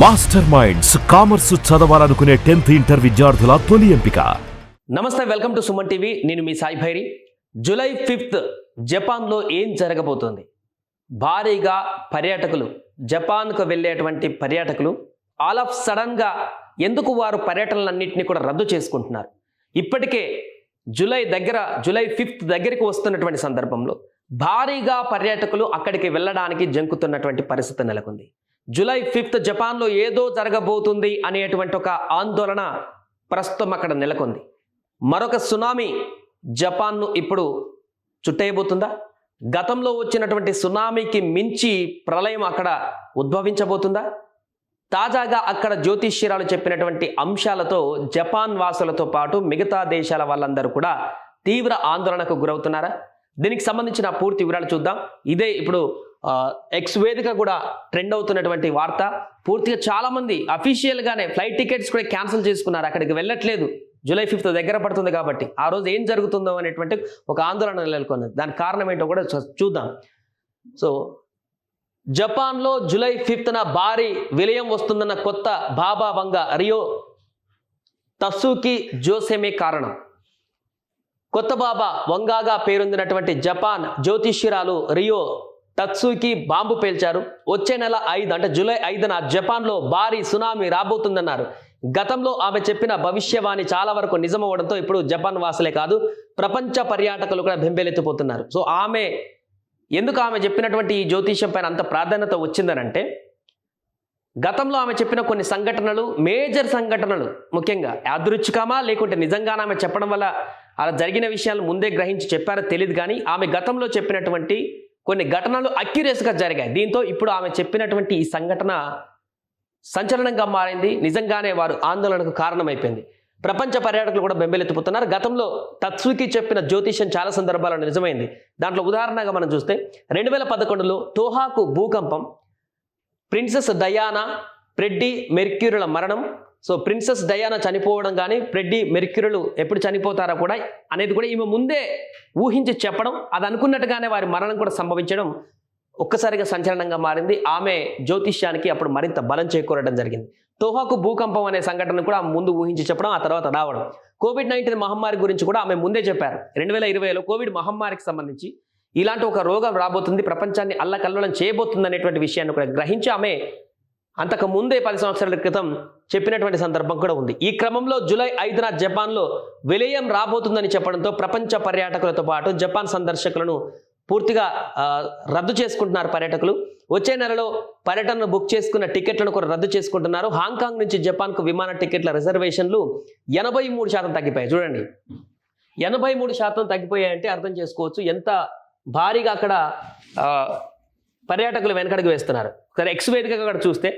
Master minds commerce చదవాలనుకునే tenth inter విద్యార్థుల తొలి ఎంపిక. నమస్తే వెల్కమ్ టు సుమన్ టీవీ. నేను మీ సాయి భైరి. జూలై ఫిఫ్త్ జపాన్లో ఏం జరగబోతోంది? భారీగా పర్యాటకులు జపాన్కు వెళ్ళేటువంటి పర్యాటకులు ఆల్ ఆఫ్ సడన్గా ఎందుకు వారు పర్యటనలన్నింటినీ కూడా రద్దు చేసుకుంటున్నారు? ఇప్పటికే జూలై దగ్గర జూలై ఫిఫ్త్ దగ్గరికి వస్తున్నటువంటి సందర్భంలో భారీగా పర్యాటకులు అక్కడికి వెళ్ళడానికి జంకుతున్నటువంటి పరిస్థితి నెలకొంది. జూలై ఫిఫ్త్ జపాన్లో ఏదో జరగబోతుంది అనేటువంటి ఒక ఆందోళన ప్రస్తుతం అక్కడ నెలకొంది. మరొక సునామీ జపాన్ను ఇప్పుడు చుట్టేయబోతుందా? గతంలో వచ్చినటువంటి సునామీకి మించి ప్రళయం అక్కడ ఉద్భవించబోతుందా? తాజాగా అక్కడ జ్యోతిష్యరాలు చెప్పినటువంటి అంశాలతో జపాన్ వాసులతో పాటు మిగతా దేశాల వాళ్ళందరూ కూడా తీవ్ర ఆందోళనకు గురవుతున్నారా? దీనికి సంబంధించిన పూర్తి వివరాలు చూద్దాం. ఇదే ఇప్పుడు ఎక్స్ వేదిక కూడా ట్రెండ్ అవుతున్నటువంటి వార్త. పూర్తిగా చాలా మంది ఫ్లైట్ టికెట్స్ కూడా క్యాన్సిల్ చేసుకున్నారు. అక్కడికి వెళ్ళట్లేదు. జూలై ఫిఫ్త్ దగ్గర పడుతుంది కాబట్టి. ఆ రోజు ఏం జరుగుతుందో అనేటువంటి ఒక ఆందోళన నెలకొన్నది. దానికి కారణం ఏంటో కూడా చూద్దాం. సో జపాన్లో జూలై ఫిఫ్త్న భారీ విలయం వస్తుందన్న కొత్త బాబా వంగ రియో తస్సుకి జోసెమే కారణం. కొత్త బాబా వంగాగా పేరొందినటువంటి జపాన్ జ్యోతిష్యురాలు రియో టత్సుకి బాంబు పేల్చారు. వచ్చే నెల ఐదు అంటే జూలై ఐదున జపాన్లో భారీ సునామీ రాబోతుందన్నారు. గతంలో ఆమె చెప్పిన భవిష్యవాణి చాలా వరకు నిజమవడంతో ఇప్పుడు జపాన్ వాసులే కాదు ప్రపంచ పర్యాటకులు కూడా బెంబేలెత్తిపోతున్నారు. సో ఆమె ఎందుకు ఆమె చెప్పినటువంటి ఈ జ్యోతిష్యం పైన అంత ప్రాధాన్యత వచ్చిందనంటే గతంలో ఆమె చెప్పిన కొన్ని సంఘటనలు మేజర్ సంఘటనలు ముఖ్యంగా యాదృచ్ఛికమా లేకుంటే నిజంగానే ఆమె చెప్పడం వల్ల అలా జరిగిన విషయాలు ముందే గ్రహించి చెప్పారో తెలియదు కానీ ఆమె గతంలో చెప్పినటువంటి కొన్ని ఘటనలు అక్యురేస్గా జరిగాయి. దీంతో ఇప్పుడు ఆమె చెప్పినటువంటి ఈ సంఘటన సంచలనంగా మారింది. నిజంగానే వారు ఆందోళనకు కారణమైపోయింది. ప్రపంచ పర్యాటకులు కూడా బెంబెలెత్తిపోతున్నారు. గతంలో తత్సుకి చెప్పిన జ్యోతిష్యం చాలా సందర్భాల్లో నిజమైంది. దాంట్లో ఉదాహరణగా మనం చూస్తే రెండు వేల పదకొండులో తోహాకు భూకంపం ప్రిన్సెస్ డయానా ఫ్రెడ్డి మెర్క్యూరుల మరణం సో ప్రిన్సెస్ డయానా చనిపోవడం కానీ ఫ్రెడ్డి మెర్క్యూరులు ఎప్పుడు చనిపోతారో కూడా అనేది కూడా ఈమె ముందే ఊహించి చెప్పడం అది అనుకున్నట్టుగానే వారి మరణం కూడా సంభవించడం ఒక్కసారిగా సంచలనంగా మారింది. ఆమె జ్యోతిష్యానికి అప్పుడు మరింత బలం చేకూరడం జరిగింది. తోహాకు భూకంపం అనే సంఘటన కూడా ఆమె ముందు ఊహించి చెప్పడం ఆ తర్వాత రావడం. కోవిడ్ నైన్టీన్ మహమ్మారి గురించి కూడా ఆమె ముందే చెప్పారు. రెండు వేల ఇరవైలో కోవిడ్ మహమ్మారికి సంబంధించి ఇలాంటి ఒక రోగం రాబోతుంది ప్రపంచాన్ని అల్లకల్లోలం చేయబోతుంది అనేటువంటి విషయాన్ని కూడా గ్రహించి ఆమె అంతకు ముందే పది సంవత్సరాల క్రితం చెప్పినటువంటి సందర్భం కూడా ఉంది. ఈ క్రమంలో జూలై ఐదున జపాన్లో విలయం రాబోతుందని చెప్పడంతో ప్రపంచ పర్యాటకులతో పాటు జపాన్ సందర్శకులను పూర్తిగా రద్దు చేసుకుంటున్నారు పర్యాటకులు. వచ్చే నెలలో పర్యటనను బుక్ చేసుకున్న టికెట్లను కూడా రద్దు చేసుకుంటున్నారు. హాంకాంగ్ నుంచి జపాన్కు విమాన టికెట్ల రిజర్వేషన్లు ఎనభై మూడు శాతం తగ్గిపోయాయి. చూడండి. ఎనభై మూడు శాతం తగ్గిపోయాయంటే అర్థం చేసుకోవచ్చు ఎంత భారీగా అక్కడ పర్యాటకులు వెనకడుగు వేస్తున్నారు. సరే ఎక్స్ వేదికగా కూడా చూస్తే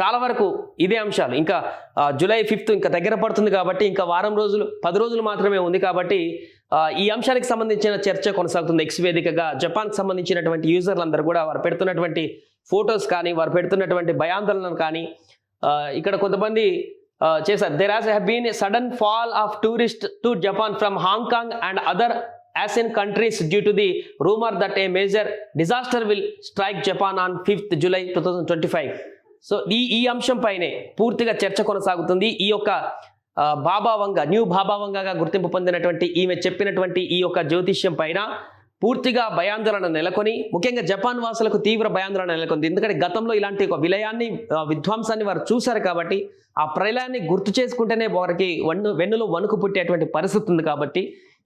చాలా వరకు ఇదే అంశాలు. ఇంకా జూలై ఫిఫ్త్ ఇంకా దగ్గర పడుతుంది కాబట్టి ఇంకా వారం రోజులు పది రోజులు మాత్రమే ఉంది కాబట్టి ఈ అంశానికి సంబంధించిన చర్చ కొనసాగుతుంది. ఎక్స్ వేదికగా జపాన్కి సంబంధించినటువంటి యూజర్లందరూ కూడా వారు పెడుతున్నటువంటి ఫొటోస్ కానీ వారు పెడుతున్నటువంటి భయాందోళనలు కానీ ఇక్కడ కొంతమంది చేశారు. There has have been sudden fall of tourist to Japan from Hong Kong and other Asian countries due to the rumour that a major disaster will strike Japan on fifth July two thousand twenty five so ఈ ఈ అంశం పైనే పూర్తిగా చర్చ కొనసాగుతుంది. ఈ యొక్క బాబావంగ new బాబావంగగా గుర్తింపు పొందినటువంటి ఈమె చెప్పినటువంటి ఈ యొక్క జ్యోతిష్యం పైన పూర్తిగా భయాందోళన నెలకొని ముఖ్యంగా జపాన్ వాసులకు తీవ్ర భయాందోళన నెలకొంది. ఎందుకంటే గతంలో ఇలాంటి ఒక విలయాన్ని విధ్వంసాన్ని వారు చూశారు కాబట్టి ఆ ప్రళయాన్ని గుర్తు చేసుకుంటేనే వారికి వన్ను వెన్నులో వణుకు పుట్టేటువంటి పరిస్థితి ఉంది కాబట్టి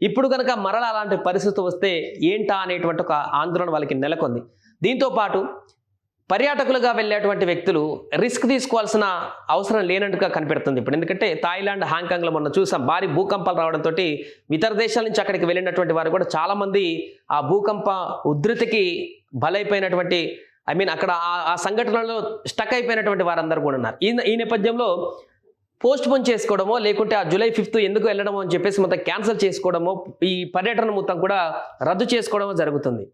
ఇప్పుడు కనుక మరల అలాంటి పరిస్థితి వస్తే ఏంటా అనేటువంటి ఒక ఆందోళన వాళ్ళకి నెలకొంది. దీంతో పాటు పర్యాటకులుగా వెళ్ళేటువంటి వ్యక్తులు రిస్క్ తీసుకోవాల్సిన అవసరం లేనట్టుగా కనిపెడుతుంది ఇప్పుడు. ఎందుకంటే థాయిలాండ్ హాంకాంగ్లో మొన్న చూసాం భారీ భూకంపాలు రావడంతో ఇతర దేశాల నుంచి అక్కడికి వెళ్ళినటువంటి వారు కూడా చాలామంది ఆ భూకంప ఉధృతికి బలైపోయినటువంటి ఐ మీన్ అక్కడ ఆ- సంఘటనలో స్టక్ అయిపోయినటువంటి వారందరూ కూడా ఉన్నారు. ఈ ఈ నేపథ్యంలో పోస్ట్ పోన్ చేసుకోవడమో లేకుంటే ఆ జూలై ఫిఫ్త్ ఎందుకు వెళ్ళడమో అని చెప్పేసి మొత్తం క్యాన్సిల్ చేసుకోవడమో ఈ పర్యటన మొత్తం కూడా రద్దు చేసుకోవడమో జరుగుతుంది.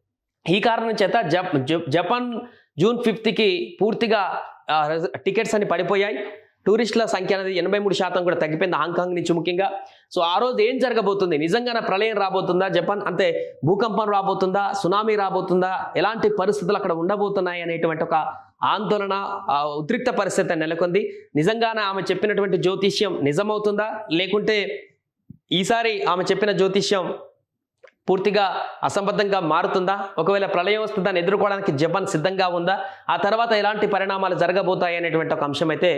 ఈ కారణం చేత జప్ జప్- జపాన్ జూన్ ఫిఫ్త్కి పూర్తిగా టికెట్స్ అన్ని పడిపోయాయి. టూరిస్టుల సంఖ్య అనేది ఎనభై మూడు శాతం కూడా తగ్గిపోయింది హాంకాంగ్ నుంచి ముఖ్యంగా. సో ఆ రోజు ఏం జరగబోతుంది? నిజంగానే ప్రళయం రాబోతుందా? జపాన్ అంటే భూకంపం రాబోతుందా? సునామీ రాబోతుందా? ఎలాంటి పరిస్థితులు అక్కడ ఉండబోతున్నాయి అనేటువంటి ఒక ఆందోళన ఉద్రిక్త పరిస్థితి నెలకొంది. నిజంగానే ఆమె చెప్పినటువంటి జ్యోతిష్యం నిజమవుతుందా? లేకుంటే ఈసారి ఆమె చెప్పిన జ్యోతిష్యం పూర్తిగా అసంబద్ధంగా మారుతుందా? ఒకవేళ ప్రళయం వస్తే దాన్ని ఎదుర్కోవడానికి జపాన్ సిద్ధంగా ఉందా? ఆ తర్వాత ఎలాంటి పరిణామాలు జరగబోతాయి అనేటువంటి ఒక అంశం అయితే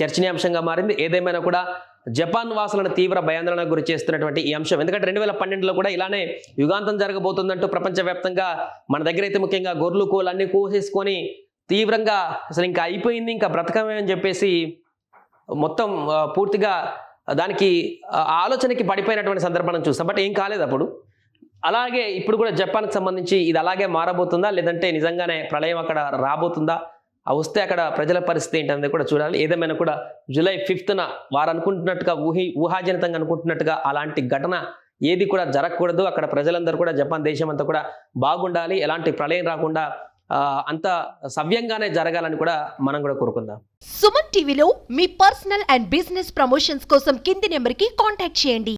చర్చనీయాంశంగా మారింది. ఏదేమైనా కూడా జపాన్ వాసులను తీవ్ర భయాందోళనకు గురి చేస్తున్నటువంటి ఈ అంశం. ఎందుకంటే రెండు వేల పన్నెండులో కూడా ఇలానే యుగాంతం జరగబోతుందంటూ ప్రపంచవ్యాప్తంగా మన దగ్గర అయితే ముఖ్యంగా గొర్రెలు కోళ్ళు అన్ని కోసేసుకొని తీవ్రంగా అసలు ఇంకా అయిపోయింది ఇంకా బ్రతకమే అని చెప్పేసి మొత్తం పూర్తిగా దానికి ఆలోచనకి పడిపోయినటువంటి సందర్భాన్ని చూస్తాం. బట్ ఏం కాలేదు అప్పుడు. అలాగే ఇప్పుడు కూడా జపాన్కి సంబంధించి ఇది అలాగే మారబోతుందా? లేదంటే నిజంగానే ప్రళయం అక్కడ రాబోతుందా? వస్తే అక్కడ ప్రజల పరిస్థితి ఏంటనేది కూడా చూడాలి. ఏదేమైనా కూడా జూలై ఫిఫ్త్న వారు అనుకుంటున్నట్టుగా ఊహి ఊహాజనితంగా అనుకుంటున్నట్టుగా అలాంటి ఘటన ఏది కూడా జరగకూడదు. అక్కడ ప్రజలందరూ కూడా జపాన్ దేశం అంతా కూడా బాగుండాలి. ఎలాంటి ప్రళయం రాకుండా అంత సవ్యంగానే జరగాలని కూడా మనం కూడా కోరుకుందాం. సుమన్ టీవీలో మీ పర్సనల్ అండ్ బిజినెస్ ప్రమోషన్స్ కోసం కింది నెంబర్కి కాంటాక్ట్ చేయండి.